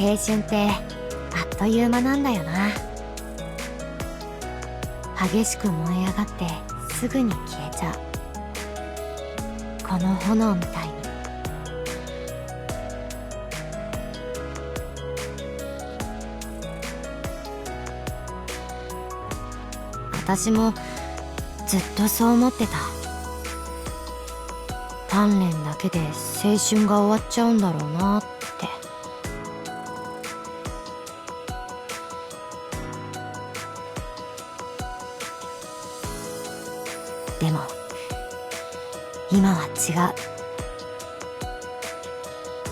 青春ってあっという間なんだよな。激しく燃え上がってすぐに消えちゃう。この炎みたいに。私もずっとそう思ってた。鍛錬だけで青春が終わっちゃうんだろうなって。でも今は違う。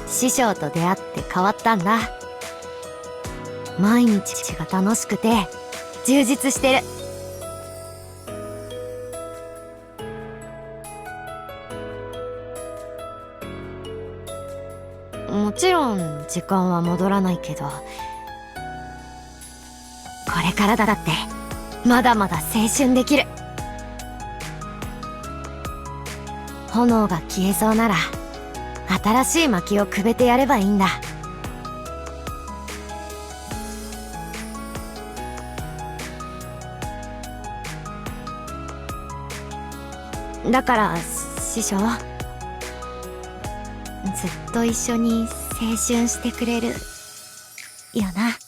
師匠と出会って変わったんだ。毎日が楽しくて充実してる。もちろん時間は戻らないけどこれからだってまだまだ青春できる。炎が消えそうなら新しい薪をくべてやればいいんだ。だから師匠ずっと一緒に青春してくれるよな。